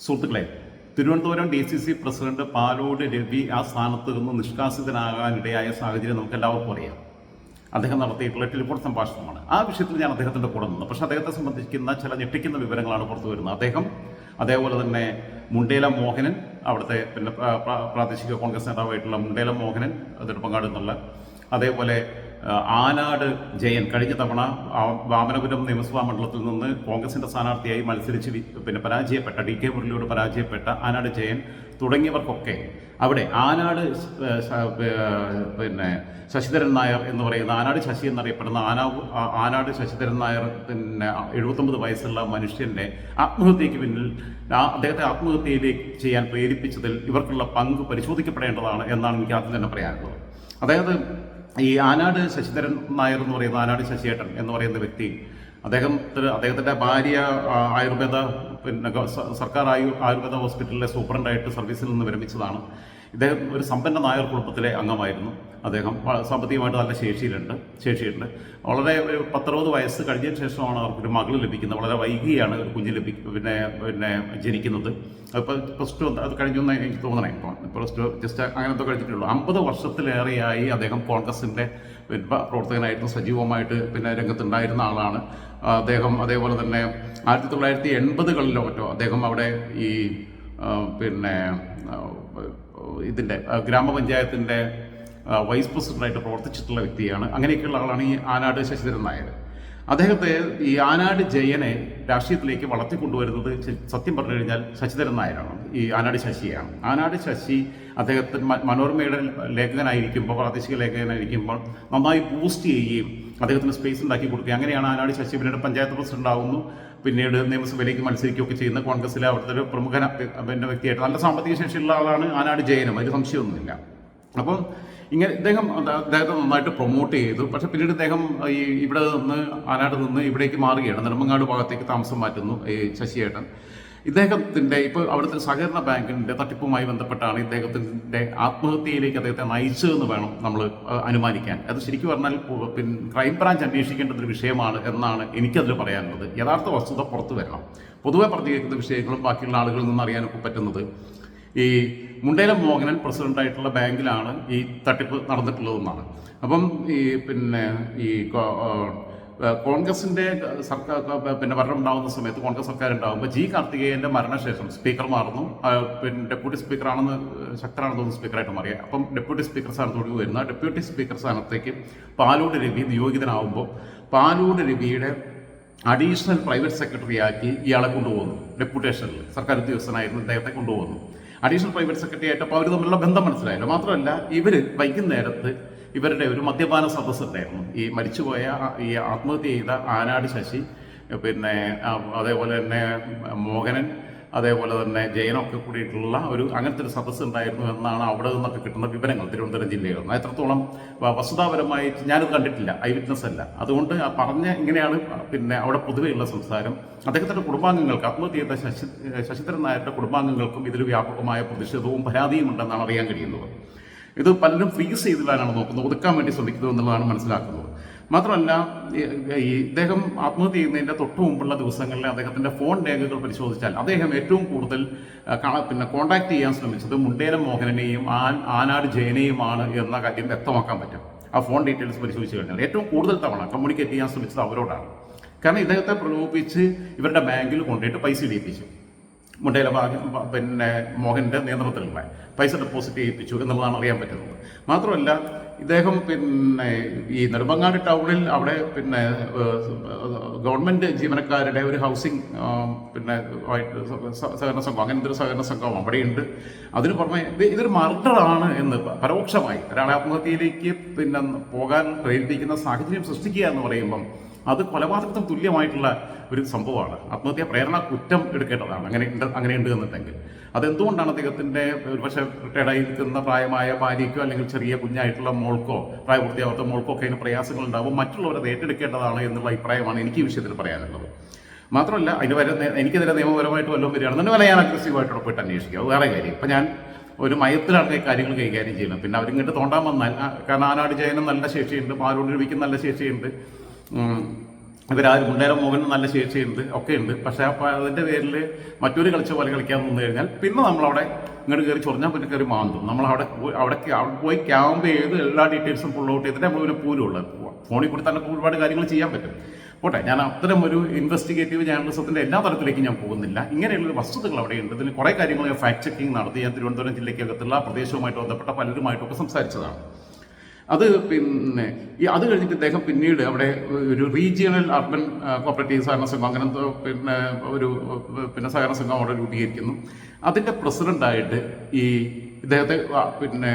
സുഹൃത്തുക്കളെ Thiruvananthapuram D C C president Palode Ravi ആ സ്ഥാനത്ത് നിന്ന് നിഷ്കാസിതനാകാനിടയായ സാഹചര്യം നമുക്ക് എല്ലാവർക്കും അറിയാം. അദ്ദേഹം നടത്തിയിട്ടുള്ള ടെലിഫോൺ സംഭാഷണമാണ്. ആ വിഷയത്തിൽ ഞാൻ അദ്ദേഹത്തിന്റെ കൂടെ നിന്നു. പക്ഷേ അദ്ദേഹത്തെ സംബന്ധിക്കുന്ന ചില ഞെട്ടിക്കുന്ന വിവരങ്ങളാണ് പുറത്തു വരുന്നത്. അദ്ദേഹം അതേപോലെ തന്നെ മുണ്ടേല മോഹനൻ അവിടുത്തെ പിന്നെ പ്ര- പ്ര- പ്രാദേശിക കോൺഗ്രസ് നേതാവായിട്ടുള്ള മുണ്ടേല മോഹനൻ നെടുമ്പങ്ങാട് എന്നുള്ള അതേപോലെ ആനാട് ജയൻ കഴിഞ്ഞ തവണ വാമനപുരം നിയമസഭാ മണ്ഡലത്തിൽ നിന്ന് കോൺഗ്രസിന്റെ സ്ഥാനാർത്ഥിയായി മത്സരിച്ച് പിന്നെ പരാജയപ്പെട്ട ഡി കെ മുരളിയോട് പരാജയപ്പെട്ട ആനാട് ജയൻ തുടങ്ങിയവർക്കൊക്കെ അവിടെ ആനാട് പിന്നെ ശശിധരൻ നായർ എന്ന് പറയുന്ന ആനാട് ശശി എന്നറിയപ്പെടുന്ന ആനാ ആനാട് ശശിധരൻ നായർ പിന്നെ എഴുപത്തൊമ്പത് വയസ്സുള്ള മനുഷ്യന്റെ ആത്മഹത്യയ്ക്ക് പിന്നിൽ അദ്ദേഹത്തെ ആത്മഹത്യയിലേക്ക് ചെയ്യാൻ പ്രേരിപ്പിച്ചതിൽ ഇവർക്കുള്ള പങ്ക് പരിശോധിക്കപ്പെടേണ്ടതാണ് എന്നാണ് എനിക്ക് ആദ്യം തന്നെ പറയാനുള്ളത്. അതായത് ഈ ആനാട് ശശിധരൻ നായർ എന്ന് പറയുന്ന ആനാട് ശശിയേട്ടൻ എന്ന് പറയുന്ന വ്യക്തി അദ്ദേഹത്തിന് അദ്ദേഹത്തിന്റെ ഭാര്യ ആയുർവേദ പിന്നെ സർക്കാർ ആയു ആയുർവേദ ഹോസ്പിറ്റലിലെ സൂപ്രണ്ടായിട്ട് സർവീസിൽ നിന്ന് വിരമിച്ചതാണ്. ഇദ്ദേഹം ഒരു സമ്പന്ന നായർ കുടുംബത്തിലെ അംഗമായിരുന്നു. അദ്ദേഹം സാമ്പത്തികമായിട്ട് നല്ല ശേഷിയിലുണ്ട് ശേഷിയുണ്ട് വളരെ ഒരു പത്തറുപത് വയസ്സ് കഴിഞ്ഞതിന് ശേഷമാണ് അവർക്കൊരു മകൾ ലഭിക്കുന്നത്. വളരെ വൈകിയാണ് ഒരു കുഞ്ഞ് ലഭി പിന്നെ പിന്നെ ജനിക്കുന്നത്. അപ്പോൾ പ്ലസ് ടു അത് കഴിഞ്ഞു എന്ന് എനിക്ക് തോന്നണേ. ഇപ്പോൾ പ്ലസ് ടു ജസ്റ്റ് അങ്ങനത്തെ കഴിഞ്ഞിട്ടുള്ളൂ. അമ്പത് വർഷത്തിലേറെയായി അദ്ദേഹം കോൺഗ്രസിന്റെ പ്രവർത്തകനായിരുന്നു സജീവമായിട്ട് പിന്നെ രംഗത്തുണ്ടായിരുന്ന ആളാണ്. അദ്ദേഹം അതേപോലെ തന്നെ ആയിരത്തി തൊള്ളായിരത്തി എൺപതുകളിലോ മറ്റോ അദ്ദേഹം അവിടെ ഈ പിന്നെ ഇതിന്റെ ഗ്രാമപഞ്ചായത്തിന്റെ വൈസ് പ്രസിഡന്റായിട്ട് പ്രവർത്തിച്ചിട്ടുള്ള വ്യക്തിയാണ്. അങ്ങനെയൊക്കെയുള്ള ആളാണ് ഈ ആനാട് ശശിധരൻ നായർ. അദ്ദേഹത്തെ ഈ ആനാട് ജയനെ രാഷ്ട്രീയത്തിലേക്ക് വളർത്തിക്കൊണ്ടുവരുന്നത് സത്യം പറഞ്ഞു കഴിഞ്ഞാൽ ശശിധരൻ നായരാണ്. ഈ ആനാട് ശശിയാണ്. ആനാട് ശശി അദ്ദേഹത്തിന് മനോരമയുടെ ലേഖകനായിരിക്കുമ്പോൾ പ്രാദേശിക ലേഖകനായിരിക്കുമ്പോൾ നന്നായി ബൂസ്റ്റ് ചെയ്യുകയും അദ്ദേഹത്തിന് സ്പേസ് ഉണ്ടാക്കി കൊടുക്കുകയും അങ്ങനെയാണ് ആനാട് ശശി പിന്നീട് പഞ്ചായത്ത് പ്രസിഡന്റ് ആവുന്നു. പിന്നീട് നിയമസഭയിലേക്ക് മത്സരിക്കുകയൊക്കെ ചെയ്യുന്ന കോൺഗ്രസിലെ അവിടുത്തെ ഒരു പ്രമുഖ പിന്നെ വ്യക്തിയായിട്ട് നല്ല സാമ്പത്തിക ശേഷിയുള്ള ആളാണ് ആനാട് ജയനും. അതിൽ സംശയമൊന്നുമില്ല. അപ്പം ഇങ്ങനെ ഇദ്ദേഹം അദ്ദേഹത്തെ നന്നായിട്ട് പ്രൊമോട്ട് ചെയ്തു. പക്ഷെ പിന്നീട് ഇദ്ദേഹം ഈ ഇവിടെ നിന്ന് ആനാട് നിന്ന് ഇവിടേക്ക് മാറുകയാണ്. നെടുമങ്ങാട് ഭാഗത്തേക്ക് താമസം മാറ്റുന്നു ഈ ശശിയേട്ടൻ. ഇദ്ദേഹത്തിന്റെ ഇപ്പോൾ അവിടുത്തെ സഹകരണ ബാങ്കിന്റെ തട്ടിപ്പുമായി ബന്ധപ്പെട്ടാണ് ഇദ്ദേഹത്തിന്റെ ആത്മഹത്യയിലേക്ക് അദ്ദേഹത്തെ നയിച്ചതെന്ന് വേണം നമ്മൾ അനുമാനിക്കാൻ. അത് ശരിക്കും പറഞ്ഞാൽ പിന്നെ ക്രൈം ബ്രാഞ്ച് അന്വേഷിക്കേണ്ട ഒരു വിഷയമാണ് എന്നാണ് എനിക്കതിൽ പറയാനുള്ളത്. യഥാർത്ഥ വസ്തുത പുറത്തു വരണം. പൊതുവെ പ്രതികരിക്കുന്ന വിഷയങ്ങളും ബാക്കിയുള്ള ആളുകളിൽ നിന്ന് അറിയാനൊക്കെ പറ്റുന്നത് ഈ മുണ്ടേലം മോഹനൻ പ്രസിഡന്റായിട്ടുള്ള ബാങ്കിലാണ് ഈ തട്ടിപ്പ് നടന്നിട്ടുള്ളതെന്നാണ്. അപ്പം ഈ പിന്നെ ഈ കോൺഗ്രസിന്റെ സർക്കാർ പിന്നെ ഭരണം ഉണ്ടാകുന്ന സമയത്ത് കോൺഗ്രസ് സർക്കാർ ഉണ്ടാകുമ്പോൾ ജി കാർത്തികേയന്റെ മരണശേഷം സ്പീക്കർ മാറുന്നു. പിന്നെ ഡെപ്യൂട്ടി സ്പീക്കറാണെന്ന് ശക്തനാണെന്ന് തോന്നുന്നു സ്പീക്കറായിട്ട് മാറിയ അപ്പം ഡെപ്യൂട്ടി സ്പീക്കർ സ്ഥാനത്തോട് വരുന്ന ഡെപ്യൂട്ടി സ്പീക്കർ സ്ഥാനത്തേക്ക് പാലൂട് രവി നിയോഗിതനാവുമ്പോൾ പാലൂട് രവിയുടെ അഡീഷണൽ പ്രൈവറ്റ് സെക്രട്ടറി ആക്കി ഇയാളെ കൊണ്ടുപോകുന്നു. ഡെപ്യൂട്ടേഷനിൽ സർക്കാർ ഉദ്യോഗസ്ഥനായിരുന്നു അദ്ദേഹത്തെ കൊണ്ടുപോകുന്നു. അഡീഷണൽ പ്രൈവറ്റ് സെക്രട്ടറി ആയിട്ടപ്പോൾ അവർ തമ്മിലുള്ള ബന്ധം മനസ്സിലായല്ലോ. മാത്രമല്ല ഇവർ വൈകുന്നേരത്ത് ഇവരുടെ ഒരു മദ്യപാന സദസ്സുണ്ടായിരുന്നു. ഈ മരിച്ചുപോയ ഈ ആത്മഹത്യ ചെയ്ത ആനാട് ശശി പിന്നെ അതേപോലെ തന്നെ മോഹനൻ അതേപോലെ തന്നെ ജയനൊക്കെ കൂടിയിട്ടുള്ള ഒരു അങ്ങനത്തെ ഒരു സദസ്സ് ഉണ്ടായിരുന്നു എന്നാണ് അവിടെ നിന്നൊക്കെ കിട്ടുന്ന വിവരങ്ങൾ തിരുവനന്തപുരം ജില്ലയിൽ നിന്ന്. എത്രത്തോളം വസ്തുതാപരമായി ഞാനത് കണ്ടിട്ടില്ല. ഐ വിറ്റ്നസ് അല്ല. അതുകൊണ്ട് ആ പറഞ്ഞ ഇങ്ങനെയാണ് പിന്നെ അവിടെ പൊതുവെയുള്ള സംസാരം. അദ്ദേഹത്തിന്റെ കുടുംബാംഗങ്ങൾക്ക് ആത്മഹത്യ ചെയ്ത ശശി ശശിധരൻ നായരുടെ കുടുംബാംഗങ്ങൾക്കും ഇതിൽ വ്യാപകമായ പ്രതിഷേധവും പരാതിയും ഉണ്ടെന്നാണ് അറിയാൻ കഴിയുന്നത്. ഇത് പലരും ഫ്രീസ് ചെയ്തിടാനാണ് നോക്കുന്നത്. ഒതുക്കാൻ വേണ്ടി ശ്രമിക്കുന്നത് എന്നുള്ളതാണ് മനസ്സിലാക്കുന്നത്. മാത്രമല്ല ഇദ്ദേഹം ആത്മഹത്യ ചെയ്യുന്നതിന്റെ തൊട്ട് മുമ്പുള്ള ദിവസങ്ങളിൽ അദ്ദേഹത്തിന്റെ ഫോൺ രേഖകൾ പരിശോധിച്ചാൽ അദ്ദേഹം ഏറ്റവും കൂടുതൽ പിന്നെ കോൺടാക്ട് ചെയ്യാൻ ശ്രമിച്ചത് മുണ്ടേനം മോഹനനെയും ആൻ ആനാട് ജയനെയുമാണ് എന്ന കാര്യം വ്യക്തമാക്കാൻ പറ്റും. ആ ഫോൺ ഡീറ്റെയിൽസ് പരിശോധിച്ച് കഴിഞ്ഞാൽ ഏറ്റവും കൂടുതൽ തവണ കമ്മ്യൂണിക്കേറ്റ് ചെയ്യാൻ ശ്രമിച്ചത് അവരോടാണ്. കാരണം ഇദ്ദേഹത്തെ പ്രലോഭിപ്പിച്ച് ഇവരുടെ ബാങ്കിൽ കൊണ്ടുപോയിട്ട് പൈസ ഇടിയിപ്പിച്ചു. മുണ്ടയിലെ ഭാഗം പിന്നെ മോഹന്റെ നിയന്ത്രണത്തിലുള്ള പൈസ ഡെപ്പോസിറ്റ് ചെയ്യിപ്പിച്ചു എന്നുള്ളതാണ് അറിയാൻ പറ്റുന്നത്. മാത്രമല്ല ഇദ്ദേഹം പിന്നെ ഈ നെടുമ്പങ്ങാട് ടൗണിൽ അവിടെ പിന്നെ ഗവൺമെന്റ് ജീവനക്കാരുടെ ഒരു ഹൗസിംഗ് പിന്നെ സഹകരണ സംഘം അങ്ങനത്തെ ഒരു സഹകരണ സംഘം അവിടെയുണ്ട്. അതിന് പുറമെ ഇത് ഇതൊരു മർഡറാണ് എന്ന് പരോക്ഷമായി ഒരാളെ ആത്മഹത്യയിലേക്ക് പിന്നെ പോകാൻ പ്രേരിപ്പിക്കുന്ന സാഹചര്യം സൃഷ്ടിക്കുക എന്ന് പറയുമ്പം അത് കൊലപാതകത്തിന് തുല്യമായിട്ടുള്ള ഒരു സംഭവമാണ്. ആത്മഹത്യ പ്രേരണ കുറ്റം എടുക്കേണ്ടതാണ്. അങ്ങനെ അങ്ങനെ ഉണ്ട് എന്നുണ്ടെങ്കിൽ. അതെന്തുകൊണ്ടാണ് അദ്ദേഹത്തിന്റെ ഒരുപക്ഷെ റിട്ടയർഡായി നിൽക്കുന്ന പ്രായമായ ഭാര്യയ്ക്കോ അല്ലെങ്കിൽ ചെറിയ കുഞ്ഞായിട്ടുള്ള മോൾക്കോ പ്രായപൂർത്തിയാവാത്ത മോൾക്കോ ഒക്കെ അതിന് പ്രയാസങ്ങൾ ഉണ്ടാവും ഏറ്റെടുക്കേണ്ടതാണ് എന്നുള്ള അഭിപ്രായമാണ് എനിക്ക് ഈ വിഷയത്തിൽ പറയാനുള്ളത്. മാത്രമല്ല അതിന് വരെ എനിക്കെതിരെ നിയമപരമായിട്ട് വല്ലതും വരികയാണെന്നുണ്ടെങ്കിൽ വല്ല ഞാൻ അഗ്രസീവായിട്ട് പോയിട്ട് അന്വേഷിക്കുക അത് വേറെ കാര്യം. ഇപ്പം ഞാൻ ഒരു മയത്തിലാണ് കാര്യങ്ങൾ കൈകാര്യം ചെയ്യുന്നത്. പിന്നെ അവരിങ്ങോട്ട് തോണ്ടാൻ വന്നാൽ കാരണം ആനാട് ജയനും നല്ല ശേഷിയുണ്ട് പാലോട് രവിക്കും നല്ല ശേഷിയുണ്ട്. ഇവരാരും മുണ്ടേരം മോഹൻ നല്ല ശേഷിയുണ്ട് ഒക്കെ ഉണ്ട് പക്ഷേ അപ്പോൾ അതിന്റെ പേരിൽ മറ്റൊരു കളിച്ച പോലെ കളിക്കാൻ നിന്ന് കഴിഞ്ഞാൽ പിന്നെ നമ്മളവിടെ ഇങ്ങോട്ട് കയറി ചൊറിഞ്ഞാൽ പിന്നെ കയറി മാന്തും. നമ്മൾ അവിടെ അവിടെ പോയി ക്യാമ്പ് ചെയ്ത് എല്ലാ ഡീറ്റെയിൽസും ഫുൾ ഔട്ട് ചെയ്തിട്ട് മുഴുവൻ പൂരമുള്ളത് ഫോണിൽ കൂടി തന്നെ ഒരുപാട് കാര്യങ്ങൾ ചെയ്യാൻ പറ്റും. പോട്ടെ ഞാൻ അത്തരം ഒരു ഇൻവെസ്റ്റിഗേറ്റീവ് ജേർണലിസത്തിന്റെ എല്ലാ തരത്തിലേക്കും ഞാൻ പോകുന്നില്ല. ഇങ്ങനെയുള്ള വസ്തുതകൾ അവിടെയുണ്ട് ഇതിന് കുറേ കാര്യങ്ങൾ ഞാൻ ഫാക്ട് ചെക്കിംഗ് നടത്തി ഞാൻ തിരുവനന്തപുരം ജില്ലയ്ക്കകത്തുള്ള പ്രദേശവുമായിട്ട് ബന്ധപ്പെട്ട പലരുമായിട്ടൊക്കെ സംസാരിച്ചതാണ്. അത് പിന്നെ ഈ അത് കഴിഞ്ഞിട്ട് ഇദ്ദേഹം പിന്നീട് അവിടെ ഒരു റീജിയണൽ അർബൻ കോപ്പറേറ്റീവ് സഹകരണ സംഘം അങ്ങനത്തെ പിന്നെ ഒരു പിന്നെ സഹകരണ സംഘം അവിടെ രൂപീകരിക്കുന്നു. അതിന്റെ പ്രസിഡന്റായിട്ട് ഈ ഇദ്ദേഹത്തെ പിന്നെ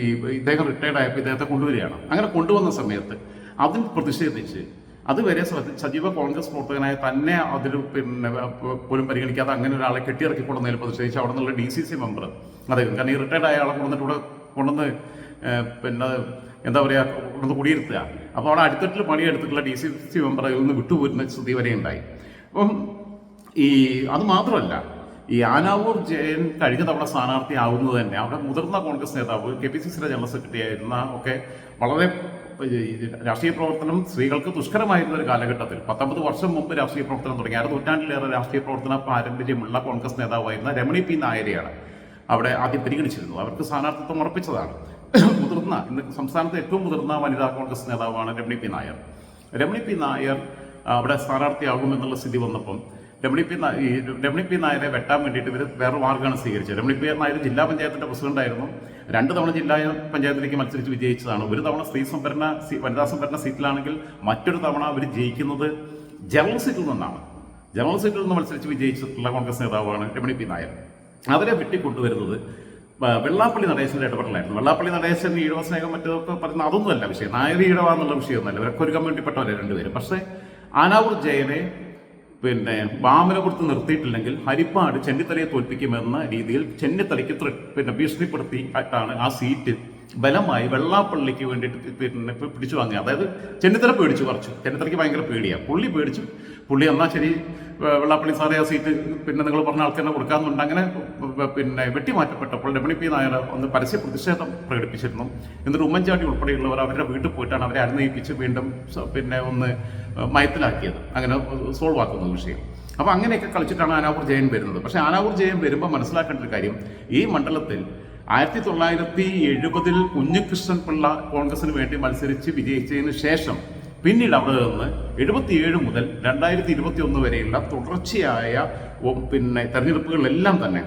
ഈ ഇദ്ദേഹം റിട്ടയർഡ് ആയപ്പോൾ ഇദ്ദേഹത്തെ കൊണ്ടുവരികയാണ്. അങ്ങനെ കൊണ്ടുവന്ന സമയത്ത് അതിൽ പ്രതിഷേധിച്ച് അതുവരെ സജ- സജീവ കോൺഗ്രസ് പ്രവർത്തകനായ തന്നെ അതിൽ പിന്നെ പോലും പരിഗണിക്കാതെ അങ്ങനെ ഒരാളെ കെട്ടിയിറക്കി കൊണ്ടുവന്നതിൽ പ്രതിഷേധിച്ച് അവിടെ നിന്നുള്ള ഡി സി സി മെമ്പർ അദ്ദേഹം. കാരണം ഈ റിട്ടയർഡ് ആയ ആളെ കൊണ്ടുവന്നിട്ട് ഇവിടെ കൊണ്ടുവന്ന് പിന്നെ എന്താ പറയുക കൊണ്ടുവന്ന് കുടിയിരുത്തുക. അപ്പോൾ അവിടെ അടുത്തിട്ട് പണിയെടുത്തിട്ടുള്ള ഡി സി സി മെമ്പറിൽ നിന്ന് വിട്ടുപോരുന്ന സ്ഥിതി വരെ ഉണ്ടായി. അപ്പം ഈ അത് മാത്രമല്ല ഈ ആനാവൂർ ജയൻ കഴിഞ്ഞ തവണ സ്ഥാനാർത്ഥി ആവുന്നത് തന്നെ അവിടെ മുതിർന്ന കോൺഗ്രസ് നേതാവ് കെ പി സി സിയുടെ ജനറൽ സെക്രട്ടറി ആയിരുന്ന ഒക്കെ വളരെ രാഷ്ട്രീയ പ്രവർത്തനം സ്ത്രീകൾക്ക് ദുഷ്കരമായിരുന്ന ഒരു കാലഘട്ടത്തിൽ. പത്തൊമ്പത് വർഷം മുമ്പ് രാഷ്ട്രീയ പ്രവർത്തനം തുടങ്ങി. അര നൂറ്റാണ്ടിലേറെ രാഷ്ട്രീയ പ്രവർത്തന പാരമ്പര്യമുള്ള കോൺഗ്രസ് നേതാവായിരുന്ന രമണി പി നായരെയാണ് അവിടെ ആദ്യം പരിഗണിച്ചിരുന്നത്. അവർക്ക് സ്ഥാനാർത്ഥിത്വം ഉറപ്പിച്ചതാണ്. മുതിർന്ന ഇന്ന് സംസ്ഥാനത്തെ ഏറ്റവും മുതിർന്ന വനിതാ കോൺഗ്രസ് നേതാവാണ് രമണി പി നായർ. രമണി പി നായർ അവിടെ സ്ഥാനാർത്ഥിയാകുമെന്നുള്ള സ്ഥിതി വന്നപ്പം രമണി പി രമണി പി നായരെ വെട്ടാൻ വേണ്ടിയിട്ട് ഇവർ വേറെ മാർഗമാണ് സ്വീകരിച്ചത്. രമണി പി നായർ ജില്ലാ പഞ്ചായത്തിന്റെ പ്രസിഡന്റായിരുന്നു. രണ്ട് തവണ ജില്ലാ പഞ്ചായത്തിലേക്ക് മത്സരിച്ച് വിജയിച്ചതാണ്. ഒരു തവണ സ്ത്രീ സംഭരണ വനിതാ സംഭരണ സീറ്റിലാണെങ്കിൽ മറ്റൊരു തവണ അവർ ജയിക്കുന്നത് ജനറൽ സീറ്റിൽ നിന്നാണ്. ജനറൽ സീറ്റിൽ നിന്ന് മത്സരിച്ച് വിജയിച്ചിട്ടുള്ള കോൺഗ്രസ് നേതാവാണ് രമണി പി നായർ. അവരെ വെട്ടിക്കൊണ്ടുവരുന്നത് വെള്ളാപ്പള്ളി നടേശന്റെ ഇടപെടലായിരുന്നു വെള്ളാപ്പള്ളി നടേശൻ ഈഴവ സ്നേഹം മറ്റൊക്കെ പറയുന്ന അതൊന്നുമല്ല വിഷയം. നായർ ഈഴവ എന്നുള്ള വിഷയമൊന്നുമല്ല. ഇവരൊക്കെ ഒരു കമ്മ്യൂണിറ്റിപ്പെട്ടവരെ രണ്ടുപേരും. പക്ഷേ ആനാവൂർ ജയനെ പിന്നെ വാമനപുറത്ത് നിർത്തിയിട്ടില്ലെങ്കിൽ ഹരിപ്പാട് ചെന്നിത്തലയെ തോൽപ്പിക്കുമെന്ന രീതിയിൽ ചെന്നിത്തലയ്ക്ക് പിന്നെ ഭീഷണിപ്പെടുത്തി ആയിട്ടാണ് ആ സീറ്റ് ബലമായി വെള്ളാപ്പള്ളിക്ക് വേണ്ടിയിട്ട് പിന്നെ പിടിച്ചു വാങ്ങുക അതായത് ചെന്നിത്തല പേടിച്ചു കുറച്ചു ചെന്നിത്തലയ്ക്ക് ഭയങ്കര പേടിയാണ് പുള്ളി പേടിച്ചു. പുള്ളി എന്നാൽ ശരി വെള്ളാപ്പള്ളി സാറേ ആ സീറ്റ് പിന്നെ നിങ്ങൾ പറഞ്ഞ ആൾക്ക് തന്നെ കൊടുക്കാമെന്നുണ്ട് അങ്ങനെ പിന്നെ വെട്ടിമാറ്റപ്പെട്ടപ്പോൾ രമണി പി. നായർ ഒന്ന് പരസ്യ പ്രതിഷേധം പ്രകടിപ്പിച്ചിരുന്നു. എന്നിട്ട് ഉമ്മൻചാണ്ടി ഉൾപ്പെടെയുള്ളവർ അവരുടെ വീട്ടിൽ പോയിട്ടാണ് അവരെ അനുനയിപ്പിച്ച് വീണ്ടും പിന്നെ ഒന്ന് മയത്തിലാക്കിയത്. അങ്ങനെ സോൾവ് ആക്കുന്ന വിഷയം. അപ്പോൾ അങ്ങനെയൊക്കെ കളിച്ചിട്ടാണ് ആനാവൂർ ജയൻ വരുന്നത്. പക്ഷേ ആനാവൂർ ജയൻ വരുമ്പോൾ മനസ്സിലാക്കേണ്ട ഒരു കാര്യം ഈ മണ്ഡലത്തിൽ ആയിരത്തി തൊള്ളായിരത്തി എഴുപതിൽ കുഞ്ഞികൃഷ്ണൻ പിള്ള കോൺഗ്രസിന് വേണ്ടി മത്സരിച്ച് വിജയിച്ചതിന് ശേഷം പിന്നീട് അവിടെ നിന്ന് എഴുപത്തിയേഴ് മുതൽ രണ്ടായിരത്തി ഇരുപത്തി ഒന്ന് വരെയുള്ള തുടർച്ചയായ പിന്നെ തെരഞ്ഞെടുപ്പുകളിലെല്ലാം തന്നെ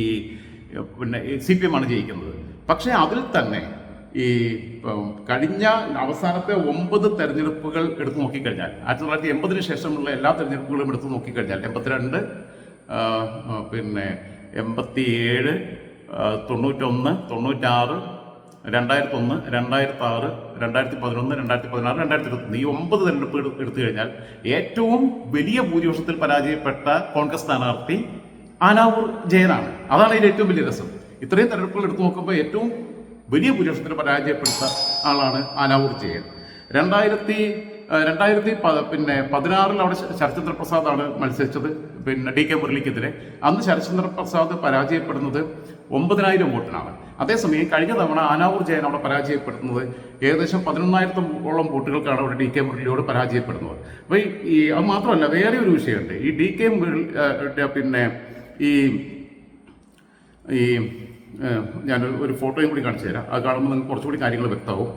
ഈ പിന്നെ സി പി എം ആണ് ജയിക്കുന്നത്. പക്ഷേ അതിൽ തന്നെ ഈ കഴിഞ്ഞ അവസാനത്തെ ഒമ്പത് തെരഞ്ഞെടുപ്പുകൾ എടുത്തു നോക്കിക്കഴിഞ്ഞാൽ ആയിരത്തി തൊള്ളായിരത്തി എൺപതിന് ശേഷമുള്ള എല്ലാ തെരഞ്ഞെടുപ്പുകളും എടുത്തു നോക്കിക്കഴിഞ്ഞാൽ എൺപത്തിരണ്ട് പിന്നെ എൺപത്തിയേഴ് തൊണ്ണൂറ്റൊന്ന് തൊണ്ണൂറ്റാറ് രണ്ടായിരത്തി ഒന്ന് രണ്ടായിരത്തി ആറ് രണ്ടായിരത്തി പതിനൊന്ന് രണ്ടായിരത്തി പതിനാറ് രണ്ടായിരത്തി ഇരുപത്തി ഈ ഒമ്പത് തെരഞ്ഞെടുപ്പ് എടുത്തു കഴിഞ്ഞാൽ ഏറ്റവും വലിയ ഭൂരിപക്ഷത്തിൽ പരാജയപ്പെട്ട കോൺഗ്രസ് സ്ഥാനാർത്ഥി ആനാവൂർ ജയനാണ്. അതാണ് ഇതിന്റെ ഏറ്റവും വലിയ രസം. ഇത്രയും തെരഞ്ഞെടുപ്പുകൾ എടുത്തു നോക്കുമ്പോൾ ഏറ്റവും വലിയ ഭൂരിപക്ഷത്തിൽ പരാജയപ്പെടുത്ത ആളാണ് ആനാവൂർ ജയൻ. രണ്ടായിരത്തി രണ്ടായിരത്തി പിന്നെ പതിനാറിൽ അവിടെ ശരത്ചന്ദ്ര പ്രസാദാണ് മത്സരിച്ചത്. പിന്നെ ഡി കെ മുരളിക്കെതിരെ. അന്ന് ശരത്ചന്ദ്ര പ്രസാദ് പരാജയപ്പെടുന്നത് ഒമ്പതിനായിരം വോട്ടിനാണ്. അതേസമയം കഴിഞ്ഞ തവണ ആനാവൂർ ജയൻ അവിടെ പരാജയപ്പെടുന്നത് ഏകദേശം പതിനൊന്നായിരത്തോളം വോട്ടുകൾക്കാണ് അവിടെ ഡി കെ മുരളിയോട് പരാജയപ്പെടുന്നത്. അപ്പോൾ ഈ- അത് മാത്രമല്ല വേറെ ഒരു വിഷയമുണ്ട്. ഈ ഡി കെ മുരളി പിന്നെ ഈ ഈ ഞാൻ ഒരു ഫോട്ടോയും കൂടി കാണിച്ചു തരാം. അത് കാണുമ്പോൾ നിങ്ങൾക്ക് കുറച്ചുകൂടി കാര്യങ്ങൾ വ്യക്തമാവും.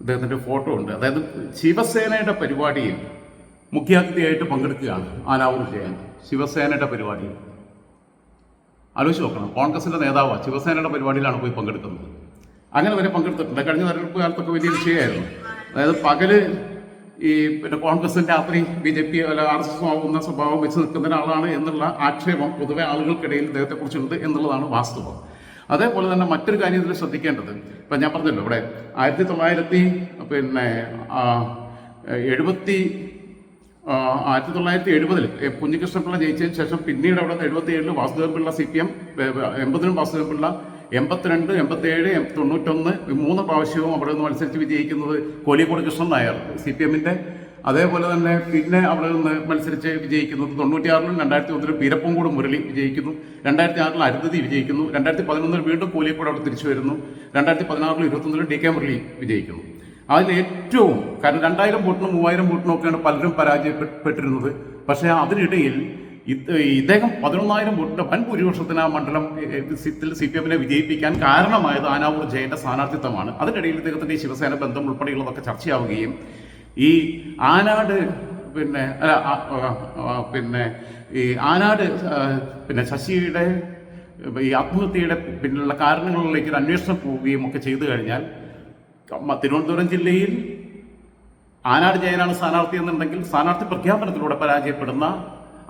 അദ്ദേഹത്തിന്റെ ഫോട്ടോ ഉണ്ട്. അതായത് ശിവസേനയുടെ പരിപാടിയിൽ മുഖ്യാതിഥിയായിട്ട് പങ്കെടുക്കുകയാണ് ആനാവൂർ ജയൻ. ശിവസേനയുടെ പരിപാടിയിൽ. ആലോചിച്ച് നോക്കണം. കോൺഗ്രസിന്റെ നേതാവാണ് ശിവസേനയുടെ പരിപാടിയിലാണ് പോയി പങ്കെടുക്കുന്നത്. അങ്ങനെ വരെ പങ്കെടുത്തിട്ടുണ്ട്. കഴിഞ്ഞ തെരഞ്ഞെടുപ്പ് കാലത്തൊക്കെ വലിയ വിഷയമായിരുന്നു. അതായത് പകൽ ഈ പിന്നെ കോൺഗ്രസിന്റെ അത്രയും ബി ജെ പി അല്ല ആർ എസ് എസ് ആവുന്ന സ്വഭാവം വെച്ച് നിൽക്കുന്ന ഒരാളാണ് എന്നുള്ള ആക്ഷേപം പൊതുവെ ആളുകൾക്കിടയിൽ ഇദ്ദേഹത്തെ കുറിച്ചുണ്ട് എന്നുള്ളതാണ് വാസ്തവം. അതേപോലെ തന്നെ മറ്റൊരു കാര്യം ഇതിൽ ശ്രദ്ധിക്കേണ്ടത്. ഇപ്പം ഞാൻ പറഞ്ഞല്ലോ ഇവിടെ ആയിരത്തി തൊള്ളായിരത്തി പിന്നെ എഴുപത്തി ആയിരത്തി തൊള്ളായിരത്തി എഴുപതിൽ കുഞ്ഞികൃഷ്ണപിള്ള ജയിച്ചതിന് ശേഷം പിന്നീട് അവിടെ എഴുപത്തി ഏഴിൽ Vasudevan Pillai C P M എൺപതിനും Vasudevan Pillai എൺപത്തിരണ്ട് എൺപത്തിയേഴ് ഏഴ് തൊണ്ണൂറ്റൊന്ന് മൂന്ന് പ്രാവശ്യവും അവിടെ നിന്ന് മത്സരിച്ച് വിജയിക്കുന്നത് കോലിക്കോട് കൃഷ്ണൻ നായർ സി പി എമ്മിന്റെ. അതേപോലെ തന്നെ പിന്നെ അവിടെ നിന്ന് മത്സരിച്ച് വിജയിക്കുന്നത് തൊണ്ണൂറ്റിയാറിലും രണ്ടായിരത്തി ഒന്നിലും പീരപ്പൂങ്കോട് മുരളി വിജയിക്കുന്നു. രണ്ടായിരത്തി ആറിൽ അരുന്ധതി വിജയിക്കുന്നു. രണ്ടായിരത്തി പതിനൊന്നിൽ വീണ്ടും കോലിക്കോട് അവിടെ തിരിച്ചു വരുന്നു. രണ്ടായിരത്തി പതിനാറിലും ഇരുപത്തൊന്നിലും ഡി കെ മുരളി വിജയിക്കുന്നു. അതിൽ ഏറ്റവും കാരണം രണ്ടായിരം വോട്ടിനും മൂവായിരം വോട്ടിനും ഒക്കെയാണ് പലരും പരാജയപ്പെട്ടിരുന്നത്. പക്ഷേ അതിനിടയിൽ ഇദ്ദേഹം പതിനൊന്നായിരം വോട്ടിന്റെ വൻ ഭൂരിപക്ഷത്തിന് ആ മണ്ഡലം സി പി എമ്മിനെ വിജയിപ്പിക്കാൻ കാരണമായത് ആനാവൂർ ജയന്റെ സ്ഥാനാർത്ഥിത്വമാണ്. അതിനിടയിൽ ഇദ്ദേഹത്തിന്റെ ശിവസേന ബന്ധം ഉൾപ്പെടെയുള്ളതൊക്കെ ചർച്ചയാവുകയും ഈ ആനാട് പിന്നെ അല്ല, പിന്നെ ഈ ആനാട് പിന്നെ ശശിയുടെ ഈ ആത്മഹത്യയുടെ പിന്നിലുള്ള കാരണങ്ങളിലേക്ക് ഒരു അന്വേഷണം പോവുകയും ഒക്കെ ചെയ്തു കഴിഞ്ഞാൽ തിരുവനന്തപുരം ജില്ലയിൽ ആനാട് ജയനാണ് സ്ഥാനാർത്ഥി എന്നുണ്ടെങ്കിൽ സ്ഥാനാർത്ഥി പ്രഖ്യാപനത്തിലൂടെ പരാജയപ്പെടുന്ന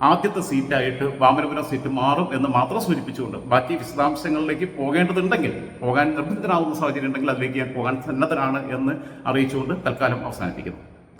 ആദ്യത്തെ സീറ്റായിട്ട് വാമനപുരം സീറ്റ് മാറും എന്ന് മാത്രം സൂചിപ്പിച്ചുകൊണ്ട് ബാക്കി വിശദാംശങ്ങളിലേക്ക് പോകേണ്ടതുണ്ടെങ്കിൽ പോകാൻ നിർബന്ധിതനാവുന്ന സാഹചര്യം ഉണ്ടെങ്കിൽ അതിലേക്ക് ഞാൻ പോകാൻ സന്നദ്ധനാണ് എന്ന് അറിയിച്ചുകൊണ്ട് തൽക്കാലം അവസാനിപ്പിക്കുന്നു.